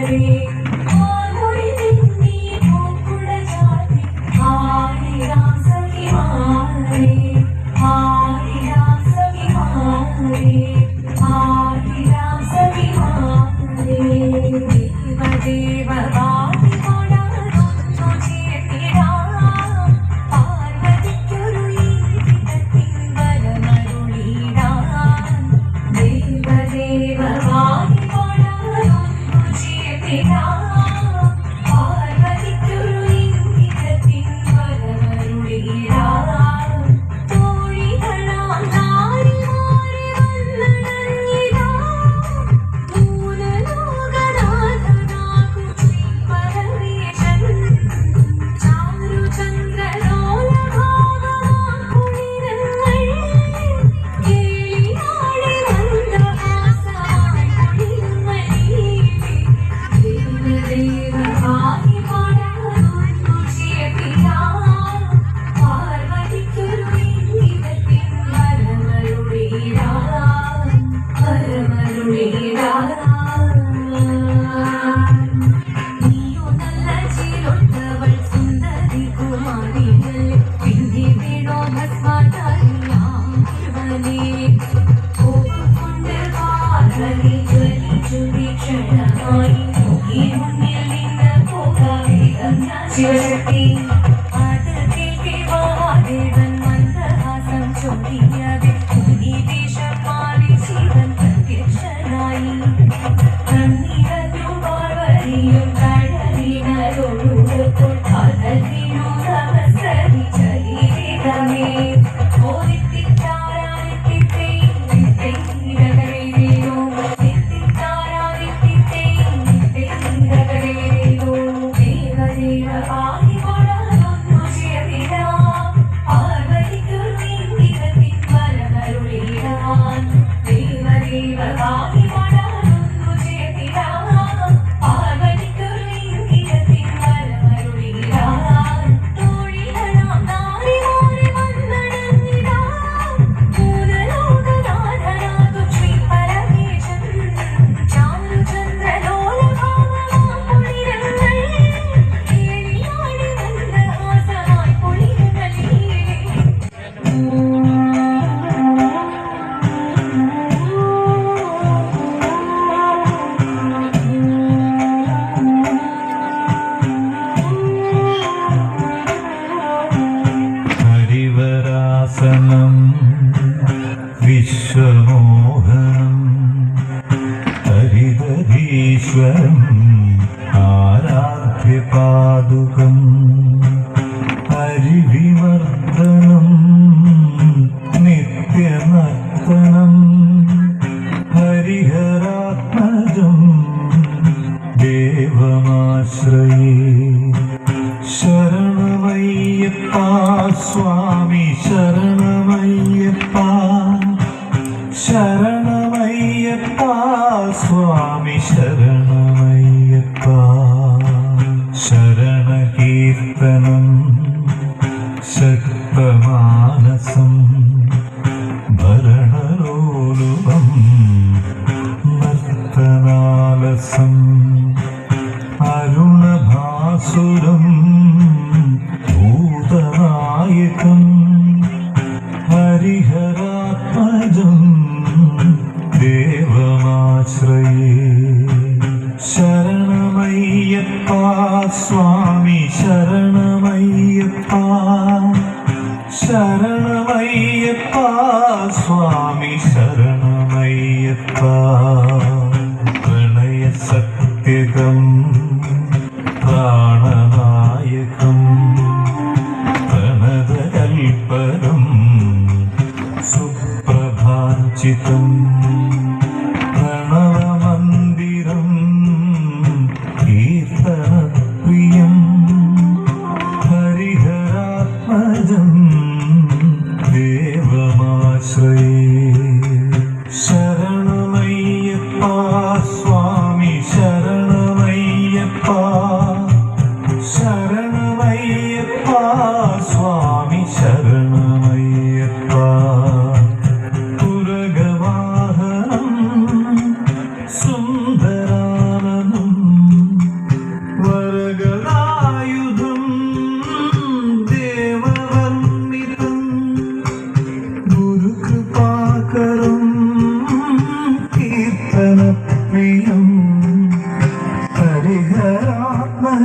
Hare Sivasakthi Harivarasanam വിശ്വമോഹനം ഹരിതീശ്വരം Aaradhya പാദുകം Hari Sharan. Ayyappa സ്വാമി ശരണമയ്യപ്പ. പ്രണയ സത്യകം പ്രാണനായകം പ്രണതകൽപ്പരം സുപ്രഭാചിതം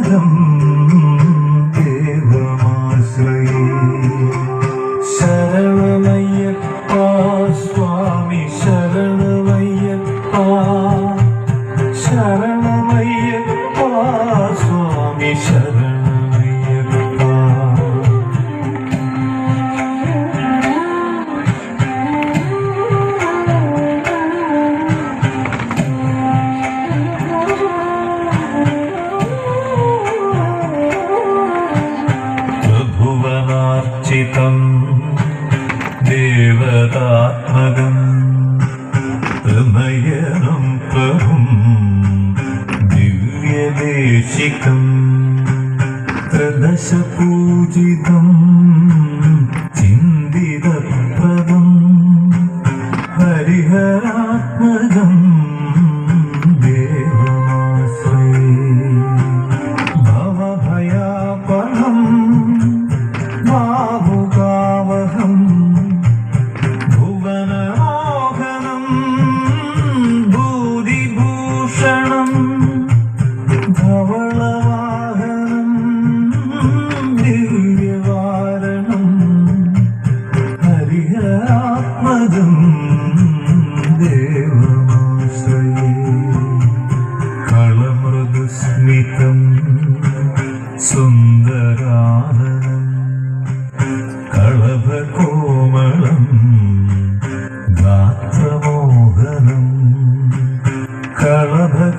Welcome. പൂജിതം ത്രദശ പൂജിതം ചിന്തിതപ്രദം ഹരിഹരാത്മജം ഭവഭയാപഹം ബാഹുകാവഹം Bhuvana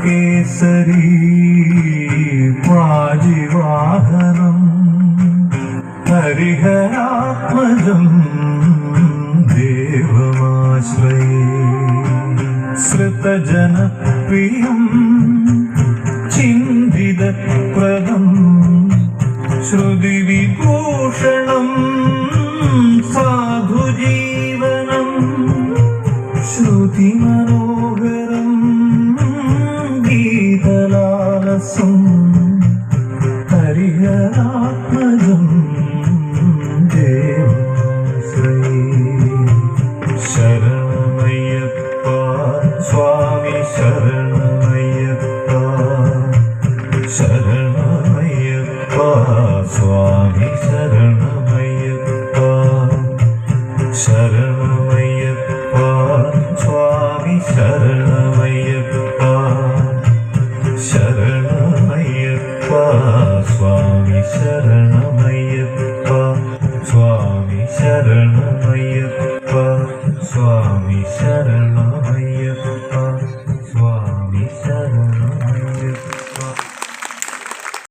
കളഭകേസരി പാരിവാഹനം ഹരിഹരാത്മജം ദേവമാശ്രയേ. ശ്രുതജനപ്രിയം ചിന്തിതപ്രദം ശ്രുതിവിഭൂഷണം ഹരിഹരാത്മജം